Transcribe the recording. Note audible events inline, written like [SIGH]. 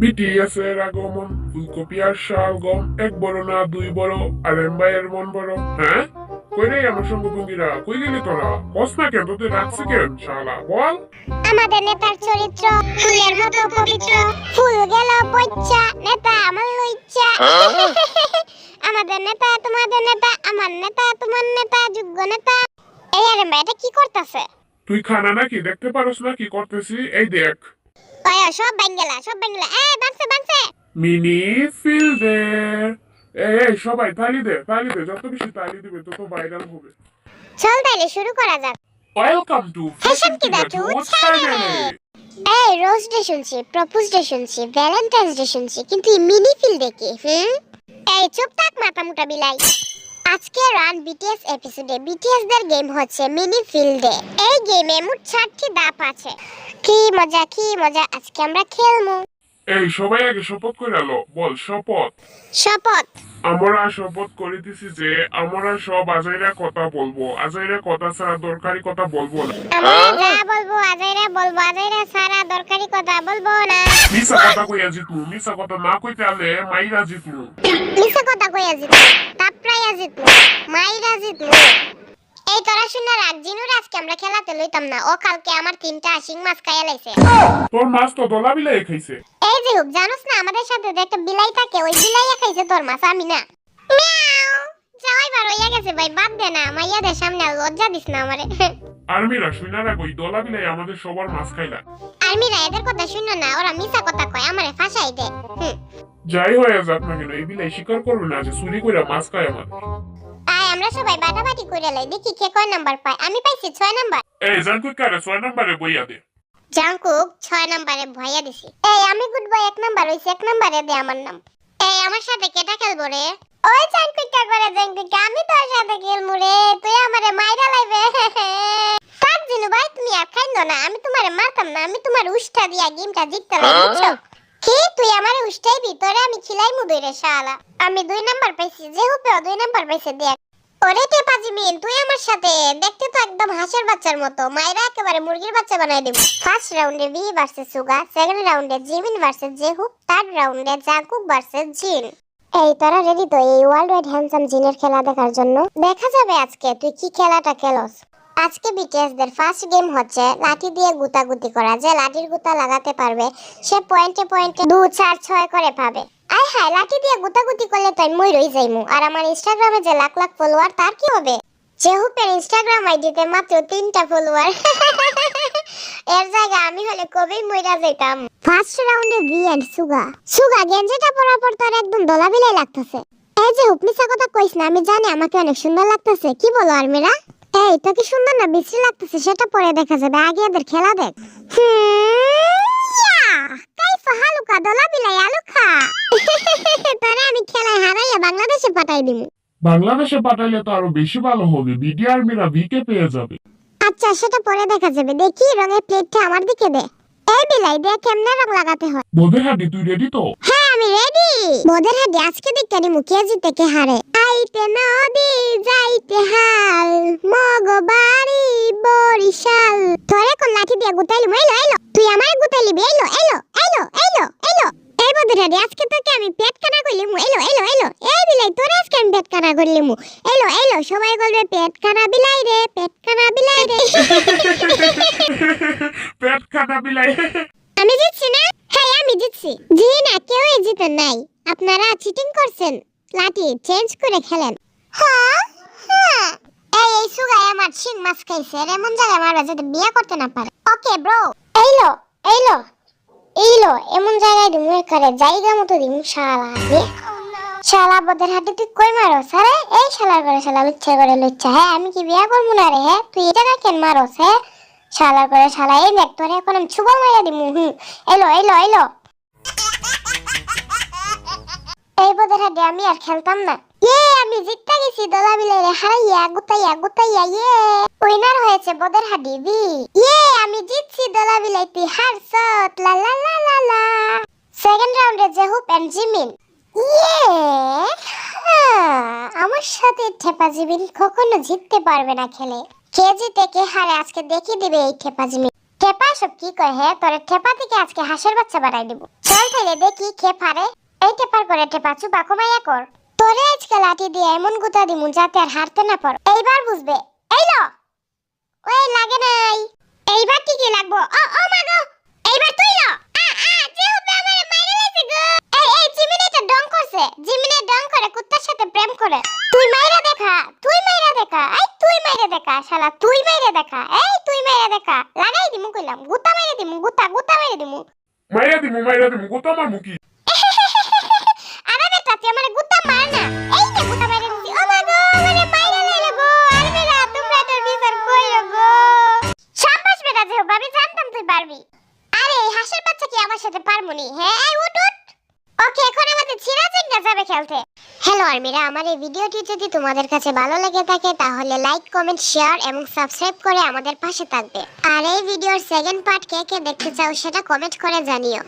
BTS এর আগমন ফুলকপি আর শালগম এক বড় না দুই বড় আর এমবাইয়ের মন বড়। হ্যাঁ? কই রে আমার সঙ্গভঙ্গিরা? কই গেলি তোরা? কস না কেন তোদের রাখছি কেন শালা? বল। আমাদের নেতার চরিত্র ফুলের মতো পবিত্র। ফুল গেল পইচ্চা নেতা আমার লইচ্চা আমাদের নেতা তোমাদের নেতা আমার নেতা তোমার নেতা যোগ্য নেতা এই আরে মেয়েটা কি করতেছে? তুই খানা নাকি? দেখতে পারস না কি করতেছি? এই দেখ। ওই সব বাঙ্গেলা সব বাঙ্গেলা। এ বানছে বানছে। মিনি ফিল্ডের এই সবাই তালি দে তালি দে যত বেশি তালি দিবে তত ভাইরাল হবে। চল তাইলে শুরু করা যাক। Welcome to. এই রোজ ডে শুনছি প্রপোজ ডে শুনছি ভ্যালেন্টাইন্স ডে শুনছি কিন্তু মিনি ফিল দেখি হুম? এই চুপ থাক মাথা মুটা বিলাই। আজকে রান বিটিএস এপিসোডে বিটিএস দের গেম হচ্ছে মিনি ফিল্ডে এই গেমে মোট চারটি ধাপ আছে। কি মজা কি মজা আজকে আমরা খেলব। এই সবাই আগে শপথ করে আলো বল শপথ? শপথ। আমরা শপথ করে দিছি যে আমরা সব আজাইরা কথা বলব। আজাইরা কথা ছাড়া দরকারি কথা বলব না। আমরা যা বলব আজাইরা বলব আজাইরা সারা দরকারি কথা বলব না। মিশা কথা কইয়া জিতমু মিশা কথা না কইতে আলে মাইরা জিতমু মিছা কথা কইয়া জিতু। তাপরাইয়া জিতু মাইরা জিতলো এই তোরা শুনে রাখ জিনুর আজকে আমরা খেলাতে লইতাম না ও কালকে আমার তিনটা আশিং মাছ খাইয়া লাইছে। তোর মাছ তো দলা বিলাই খাইছে। এই যে হুক জানোস না আমাদের সাথে যে একটা বিলাই থাকে ওই বিলাই খাইছে তোর মাছ আমি না। হইয়া গেছে ভাই বাদ দে না মাইয়াদের সামনে আর লজ্জা দিস না আমারে। আর্মিরা শুনা রাখো দলা বিলাই আমাদের সবার মাছ খাইলা আর্মিরা এদের কথা শুনো না ওরা মিছা কথা কয় আমারে ফাঁসাই দে হুম। যাই হয়ে যাক না কেন এই বিলাই স্বীকার করবে না যে চুরি মাছ খায় আমাদের। আয় আমরা সবাই বাটাবাটি করে লাই দেখি কে কয় নাম্বার পায়। আমি পাইছি ছয় নাম্বার। এই জানকুই কারে ছয় নম্বরে বইয়া দে। ছয় নম্বরে ভয়া দিছি। এই আমি গুড বয় এক নাম্বার হইছে এক নাম্বারে দে আমার নাম। এই আমার সাথে কেটা খেলব রে? ওই কাকবারে জাঙ্কুক আমি তোর সাথে খেলব রে তুই আমারে মাইরা লাইবে। কাক জিনু ভাই তুমি আর খাইলো না আমি তোমারে মারতাম না আমি তোমার উষ্টা দিয়া গেমটা জিততে লাই বুঝছ? কি তুই আমারে উষ্টাইবি তোরে আমি খিলাই মুদই রে শালা। আমি দুই নাম্বার পাইছি যে হুপে দুই নাম্বার পাইছে দেখ। ওরে টেপাজি মিন তুই আমার সাথে দেখতে তো একদম হাঁসের বাচ্চার মতো মায়েরা একেবারে মুরগির বাচ্চা বানাই দেব। ফার্স্ট রাউন্ডে ভি ভার্সেস সুগা সেকেন্ড রাউন্ডে Jimin versus J Hope third রাউন্ডে জাকুক ভার্সেস জিন এই, তোরা রেডি তো? এই ওয়ার্ল্ড ওয়াইড হ্যান্ডসাম জিনের খেলা দেখার জন্য। দেখা যাবে আজকে, তুই কি খেলাটা খেলস? আজকে বিটিএস দের ফার্স্ট গেম হচ্ছে লাঠি দিয়ে গুতাগুতি করা। যে লাঠির গুতা লাগাতে পারবে, সে পয়েন্টে পয়েন্টে দু, চার, ছয় করে পাবে। আয় হায়, লাঠি দিয়ে গুতাগুতি করলে তো আমি মই রই যাইমু। আর আমার ইনস্টাগ্রামে যে লাখ লাখ ফলোয়ার তার কি হবে? চেহুপের ইনস্টাগ্রাম আইডিতে মাত্র তিনটা ফলোয়ার [LAUGHS] এর জায়গা আমি হলে কবেই মইরা যাইতাম। ফার্স্ট রাউন্ডে ভি এন্ড সুগা সুগা গেঞ্জিটা পরার পর তোর একদম দলা বিলাই লাগতেছে। এই যে হুপমিসা কথা কইস না, আমি জানি আমাকে অনেক সুন্দর লাগতেছে। কি বলো আর্মিরা? এই, তো কি সুন্দর না বিশ্রী লাগতেছে, সেটা পরে দেখা যাবে। আগে এদের খেলা দেখ। কাইফা হালুকা দলা বিলাই আলুখা [LAUGHS] তোরে আমি খেলায় হারাইয়া বাংলাদেশে পাঠাই দিমু। বাংলাদেশে পাঠাইলে তো আরও বেশি ভালো হবে। বিডি আর্মিরা ভিকে পেয়ে যাবে। আচ্ছা সেটা পরে দেখা যাবে। দেখি রঙের প্লেটটা আমার দিকে দে। এই বিলাই দেখ কেমনে রং লাগাতে হয়। বোধে হাডি তুই রেডি তো? হ্যাঁ আমি রেডি মোদের হাডি আজকে নি মুখিয়া জিতে কে হারে। আইতে নদী যাইতে হাল মগবাড়ি বরিশাল। তোরে কোন লাঠি দিয়ে গুতাইলি এলো এলো। তুই আমারে গুতাইলি এলো এলো এলো এলো। হাডি আজকে তোকে আমি পেট কানা করলিমু এলো এলো এলো। এই বিলাই তোরে আজকে আমি পেট কানা করলিমু এলো এলো সবাই বলবে পেট কানা বিলাই রে পেট কানা বিলাই রে। পেট খাটা বিলাই। আমি জিতছি না? হ্যাঁ আমি জিতছি। জি না কেউই জিতে নাই। আপনারা চিটিং করছেন। লাঠি চেঞ্জ করে খেলেন। হ্যাঁ হ্যাঁ এই এই সুগাই আমার শিং মাছ খাইছে। এমন জায়গায় মারবে যাতে বিয়ে করতে না পারে। ওকে ব্রো এইলো এইলো এইলো, এমন জায়গায় দিমু করে জায়গা মতো দিমু শালা। শালা বদের হাতে তুই কই মারো সারে এই শালার করে শালা লুচ্ছা করে লুচ্ছা। হ্যাঁ আমি কি বিয়া করব না রে? হ্যাঁ তুই এটা কেন মারোস? হ্যাঁ শালা করে শালা, এই দেখ, তোরে এখন আমি ছুবল মাইরা দিমু, হুম। এলো এলো এলো এই বদের হাতে আমি আর খেলতাম না। ইয়ে আমি জিততে গেছি, দলা বিলে রে, হারাইয়া, গুতাইয়া গুতাইয়া ইয়ে। উইনার হয়েছে বদের হাডি বি ইয়ে দলা বিলে তুই হারছত লা লা লা লা লা সেকেন্ড রাউন্ডে জেহুপ এন্ড জিমিন ইয়ে হ্যাঁ, আমার সাথে ঠেপা জিমিন কখনো জিততে পারবে না খেলে। কে জিতে কে হারে আজকে দেখিয়ে দিবে এই ঠেপা জিমিন টেপা সব কি কয়? হে তোরে টেপা থেকে আজকে হাঁসের বাচ্চা বানাই দিব। চল তাইলে দেখি কে পারে। এই টেপার করে টেপা চুপা কমাইয়া কর। তোরে আজকে লাঠি দিয়ে এমন গুতা দিমু যাতে আর হারতে না পারো। এইবার বুঝবে। এই লো! ওই লাগে নাই। এইবার কি কি লাগবো। ও ও মা গো এইবার তুই লো। আ আ যেহেতু আমারে মাইরে লাইছে গো। এই এই জিমিনেটা ডং করছে। জিমিনে ডং করে কুত্তার সাথে প্রেম করে। তুই মাইরা দেখা তুই মাইরা দেখা এই তুই মাইরা দেখা শালা তুই মাইরা দেখা এই তুই মাইরা দেখা। লাগাই দিমু কইলাম গুতা মাইরা দিমু গুতা গুতা মাইরা দিমু। মাইরা দিমু মাইরা দিমু গোতা আমার মুখি [LAUGHS] আরে বেটা তুই আমারে গুতা মার না। খেলতে হ্যালো আর্মিরা, আমার এই ভিডিওটি যদি তোমাদের কাছে ভালো লেগে থাকে, তাহলে লাইক কমেন্ট শেয়ার এবং সাবস্ক্রাইব করে আমাদের পাশে থাকবে। আর এই ভিডিওর সেকেন্ড পার্ট কে কে দেখতে চাও সেটা কমেন্ট করে জানিও।